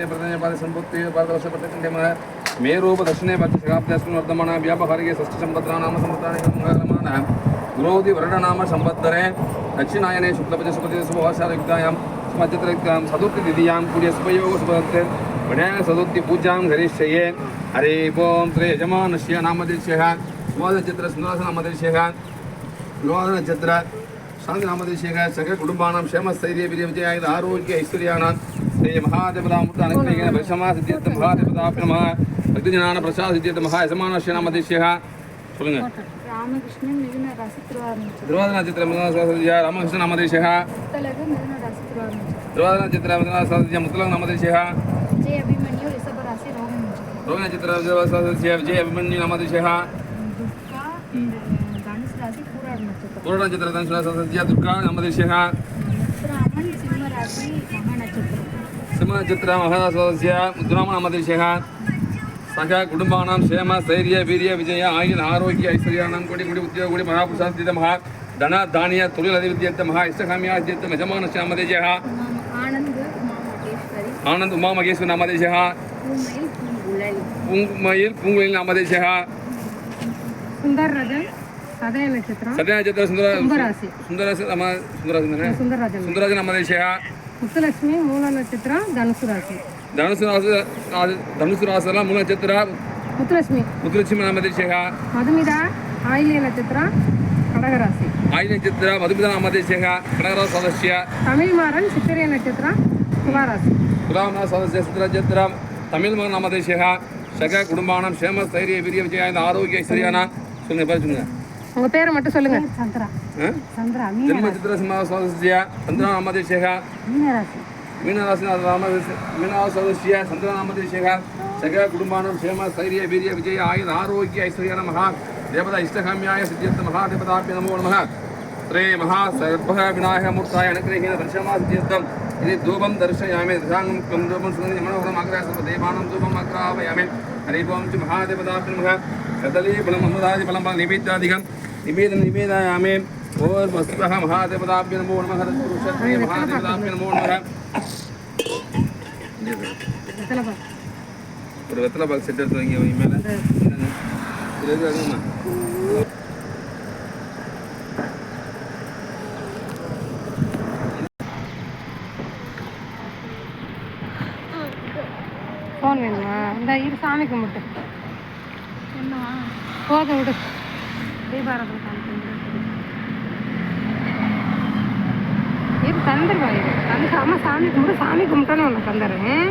ಸಾಹಿತ್ಯ ಪ್ರಧಾನವಾದ ಸಂಪತ್ತಿ ಭಾರತವರ್ಷ ಪಠ್ಯಕ್ರಮ ಮೇರೂಪ ದಕ್ಷಿಣೆ ಮತ್ತು ಶತಾಬ್ದಾಸ್ಮಿನ್ ವರ್ಧಮಾನ ವ್ಯಾಪಹಾರಿಗೆ ಷಷ್ಠ ಸಂಪದ್ರ ನಾಮ ಸಂಪತ್ತಾನ ಗ್ರೋಧಿ ವರ್ಣನಾಮ ಸಂಬದ್ಧರೆ ದಕ್ಷಿಣಾಯನೆ ಶುಕ್ಲಪದ ಸುಪತಿ ಸುಭಾಷಾರ ಯುಕ್ತಾಯಾಂ ಸುಮಧ್ಯತ್ರಯುಕ್ತಾಂ ಸದುರ್ತಿ ದಿದಿಯಾಂ ಕೂಡಿಯ ಸುಪಯೋಗ ಸುಭಕ್ತೆ ಪಡ್ಯಾಗ ಸದುರ್ತಿ ಪೂಜಾಂ ಗರಿಷ್ಯಯೇ ಹರೇ ಓಂ ಶ್ರೀ ಯಜಮಾನಶ್ಯ ನಾಮದಿಶ್ಯ ಸುವಾದ ಚಿತ್ರ ಸುಂದರಾಸ ನಾಮದಿಶ್ಯ ಗೃಹಾದ ನಕ್ಷತ್ರ ಶಾಂತಿ ನಾಮದಿಶ್ಯ ಸಕಲ ಕುಟುಂಬಾನಾಂ ಕ್ಷೇಮ ಸ್ಥೈರ್ಯ ವಿಜಯ ಆರೋಗ್ಯ ಐಶ್ವರ್ಯಾನಾಂ ஐஸ்வர்யானாம் ஸ்ரீ மகாதேவதாமுத்த அனுகிரகேன பரிசமா சித்தியர்த்த மகாதேவதாபிய மகா பக்திஜனான பிரசாத சித்தியர்த்த மகா யசமானஸ்ய நாமதேசிய சொல்லுங்க ராமகிருஷ்ணன் மிதுன ராசி திருவாரூர் திருவாத நட்சத்திர மிதனாசாதிய ராமகிருஷ்ண நாமதேசிய முத்தலகு மிதுன ராசி திருவாரூர் திருவாத நட்சத்திர மிதனாசாதிய முத்தலக நாமதேசிய விஜய் அபிமன்யு ரிஷப ராசி ரோஹன் நட்சத்திரம் ரோஹி நட்சத்திர விஜயவாசாதிய விஜய அபிமன்யு நாமதேசிய துர்கா தனுசு ராசி பூராட நட்சத்திரம் பூர்வ நட்சத்திர தனுசாதிய துர்கா நாமதேசிய முத்துராமன் சிம்ம ராசி மகா நட்சத்திரம் சிம்ம நட்சத்திர மகாசாதிய முத்துராம நாமதேசிய சக குடும்பானாம் சேம தைரிய வீரிய விஜய ஆயுள் ஆரோக்கிய ஐஸ்வர்யானாம் கொடி குடி உத்தியோக குடி மகாபுருஷாந்தித மகா தன தானிய தொழில் அதிவித்தியத்த மகா இஷ்டகாமியா அத்தியத்த யஜமான சாமதேஜய ஆனந்த் உமா மகேஸ்வரி பூங்குழல் பூங்குமயில் பூங்குயில் நாமதேஜய சுந்தர் ரஜன் சதய நட்சத்திரம் சத்ய நட்சத்திர சுந்தர சுந்தரச. நம்ம சுந்தரசன் சுந்தரராஜன். சுந்தரஜ நாமதேஜய முத்துலட்சுமி மூல நட்சத்திரம் தனுசு ராசி. தனுசு ராச தனுசு ராசல மூல நட்சத்திர முத்துலட்சுமி. முத்துலட்சுமி நாமதேஜய மதுமிதா ஆயிலிய நட்சத்திரம் கடகராசி. ஆயுள் நட்சத்திர மதுபித நாமதேஜய கடகராஜ சதஸ்ய. தமிழ்மாறன் சித்திரை நட்சத்திரம் துளாராசி குலாம சதஸ்ய சித்திரஜத்திரம் தமிழ் மகன் நாமதேசிய சக குடும்பானம் க்ஷேம தைரிய வீரிய விஜயாந்த ஆரோக்கிய ஐஸ்வர்யானா சொல்லுங்க பேர் சொல்லுங்க. உங்க பேரை மட்டும் சொல்லுங்க. சந்திரா. சந்திரா ஜென்ம சித்திர சிம்மா சோதசியா சந்திரா நாமதேசேகா மீனராசி. மீனராசி நாம மீனரா சோதசியா சந்திரா நாமதேசேகா சக. குடும்பானம் சேம ஸ்தைரிய வீரிய விஜய ஆயுத ஆரோக்கிய ஐஸ்வர்ய நமஹ தேவதா இஷ்டகாமியாய சித்தியத்த மகா தேவதாபிய நமோ நமஹ त्रये महासर्पः विनायकमूर्ताय अनुग्रहेण दर्शमासिद्धियर्थं यदि धूपं दर्शयामि दशाङ्गं धूपं सुगन्धिमनोहरम् अग्रासपदेवानं धूपम् अग्रावयामि हरिः ओं च महादेवदाभ्य नमः कदली फलम अमृतादि फलम निवेद्यादिकं निवेदन निवेदयामे और वस्तुतः महादेवताभ्य नमो नमः तत्पुरुषत्वे महादेवताभ्य नमो नमः ஒரு வெத்தலை பாக்கு செட் எடுத்து வைங்க இவங்க மேலே இது எதுவும் அதுமா ஃபோன் வேணுமா இந்த இரு சாமி கும்பிட்டு போதும் விடு. தீபாரத காமிக்கணும் இது தந்துருவா இரு தந்து அம்மா சாமி கும்பிட்டு சாமி கும்பிட்டோன்னு உனக்கு தந்துடுறேன்.